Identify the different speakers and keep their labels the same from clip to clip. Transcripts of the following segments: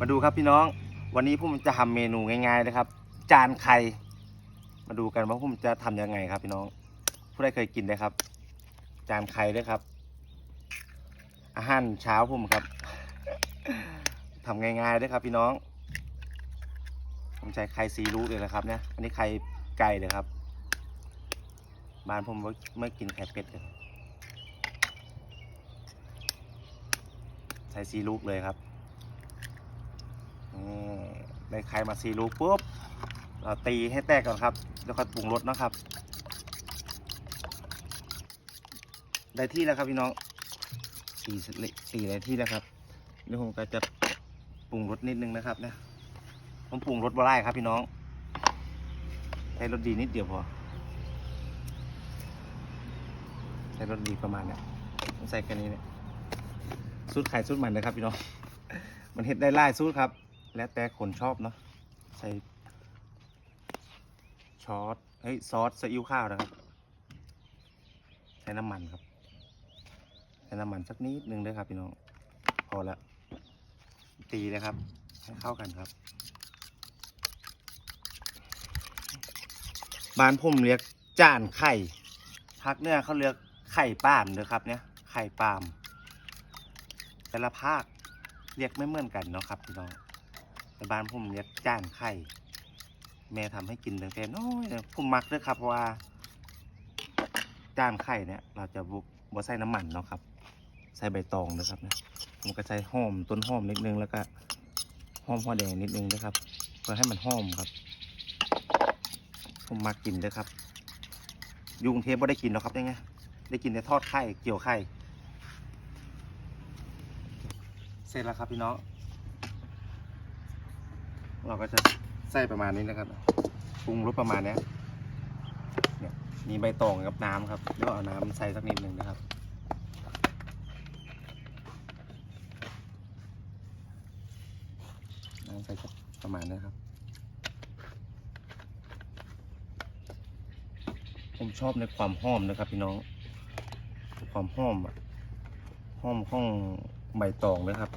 Speaker 1: มาดูครับพี่น้อง วันนี้ผมจะทำเมนูง่ายๆนะครับ จานไข่ มาดูกันว่าผมจะทำยังไงครับ พี่น้อง ผู้ใดเคยกินไหมครับ จานไข่ด้วยครับ อาหารเช้าผมครับทำง่ายๆด้วยครับ พี่น้อง ผมใช้ไข่ซีรูเลยนะครับเนี่ยอันนี้ไข่ไก่เลยครับ บ้านผมไม่กินไข่เป็ดเลยใช้ซีลูกเลยครับ ได้ไข่มาซีลูกปุ๊บเราตีให้แตกก่อนครับ แล้วค่อยปรุงรสนะครับ ได้ที่แล้วครับพี่น้องตีเสร็จเลยตีได้ที่แล้วครับเดี๋ยวผมก็จะปรุงรสนิดนึงนะครับนะผมปรุงรสบ่ได้ครับพี่น้องใช้รสดีนิดเดียวพอใช้รสดีประมาณเนี้ยใส่แค่นี้เนี่ยสูตรไข่สูตรมันนะครับพี่น้องมันเห็ดได้ไล่สูตรครับ แล้วแต่คนชอบเนาะใส่ชอสเฮ้ยซอสซีอิ๊วข้าวนะครับ ใช้น้ำมันครับ ใช้น้ำมันสักนิดนึงด้วยครับพี่น้อง พอแล้วตีเลยครับ ให้เข้ากันครับ บ้านผมเรียกจานไข่ภาคเนือเขาเรียกไข่ปามเลยครับ เนี่ย ไข่ปาม แต่ละภาคเรียกไม่เหมือนกันเนาะครับพี่น้อง บ้านผมเรียกจานไข่ แม่ทำให้กินตั้งแต่น้อยเนี่ยผมมักด้วยครับเพราะว่าจานไข่เนี่ย เราจะบุบ่ใส่น้ำมันเนาะครับ ใส่ใบตองนะครับนะผมก็ใส่หอมต้นหอมนิดนึงแล้วก็หอมหัวแดงนิดนึงนะครับ เพื่อให้มันหอมครับผมมากินเลยครับยุงเทพไม่ได้กินหรอกครับยังไงได้กินแต่ทอดไข่เกี่ยวไข่เสร็จแล้วครับพี่น้อง เราก็จะใส่ประมาณนี้นะครับปรุงรสประมาณนี้เนี่ยมีใบตองกับน้ำครับแล้วเอาน้ำใส่สักนิดหนึ่งนะครับน้ำใส่สักประมาณนี้ครับผมชอบในความหอมนะครับพี่น้อง ความหอมอะหอมของใบตองนะครับ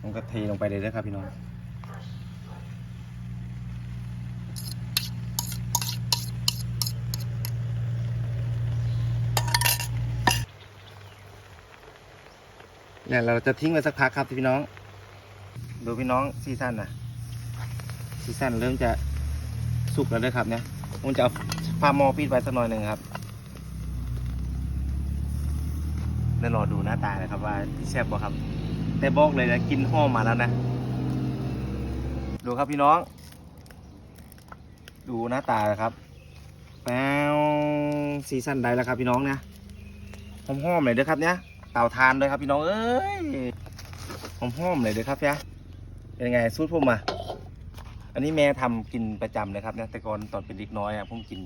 Speaker 1: ผมก็เทลงไปเลยนะครับพี่น้องเนี่ยเราจะทิ้งไว้สักพักครับพี่น้อง ดูพี่น้องซีซั่นนะซีซั่นเริ่มจะสุกแล้วด้วยครับเนี่ยผมจะเอาผ้ามอปิดไว้สักหน่อยหนึ่งครับแล้วรอดูหน้าตานะครับว่าแซ่บบ่ครับ แต่บอกเลยนะกินห้อมมาแล้วนะ ดูครับพี่น้อง ดูหน้าตาครับ แป๊วซีซั่นใดแล้วครับพี่น้องนะหอมๆเลยเด้อครับเนี่ยเต่าทานเลยครับพี่น้องเอ้ยหอมๆเลยเด้อครับเนี่ยเป็นไงสูตรผมอะอันนี้แม่ทำกินประจำเลยครับเนี่ยแต่ก่อนตอนเป็นเด็กน้อยอะผมกิน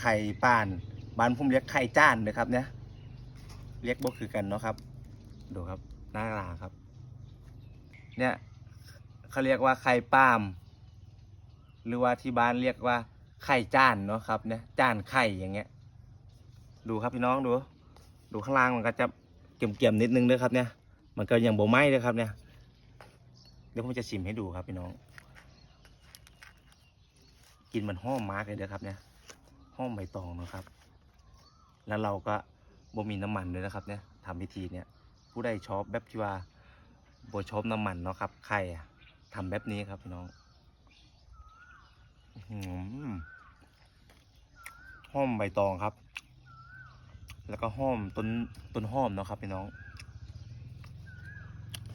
Speaker 1: ไข่ป้าน บ้านผมเรียกไข่จ้านเลยครับเนี่ยเรียกบ่คือกันเนาะครับ ดูครับหน้าตาครับ เนี่ยเขาเรียกว่าไข่ป้ามหรือว่าที่บ้านเรียกว่าไข่จานเนาะครับ เนี่ยจานไข่อย่างเงี้ย ดูครับพี่น้องดู ดูข้างล่างมันก็จะเกี่ยมๆนิดนึงด้วยครับ เนี่ย มันก็ยังโบไหม้เลยครับ เนี่ยเดี๋ยวผมจะชิมให้ดูครับพี่น้อง กินมันหอมมากเลยเด้อครับ เนี่ยหอมใบตองนะครับ แล้วเราก็บ่มีน้ำมันด้วยนะครับ เนี่ยทำพิธีเนี่ย ผู้ใดชอบแบบที่ว่าบ่ชอบน้ำมันเนาะครับไข่ทำแบบนี้ครับพี่น้องอื้อมใบตองครับ แล้วก็ห้อมต้นต้นห้อมเนาะครับพี่น้อง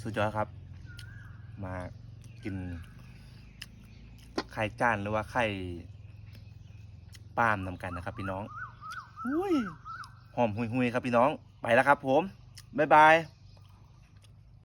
Speaker 1: สุดยอดครับ มากินไข่จานหรือว่าไข่ป้ามนำกันนะครับ พี่น้องอุ้ยหอมหุยๆครับพี่น้อง ไปแล้วครับผม บ๊ายบาย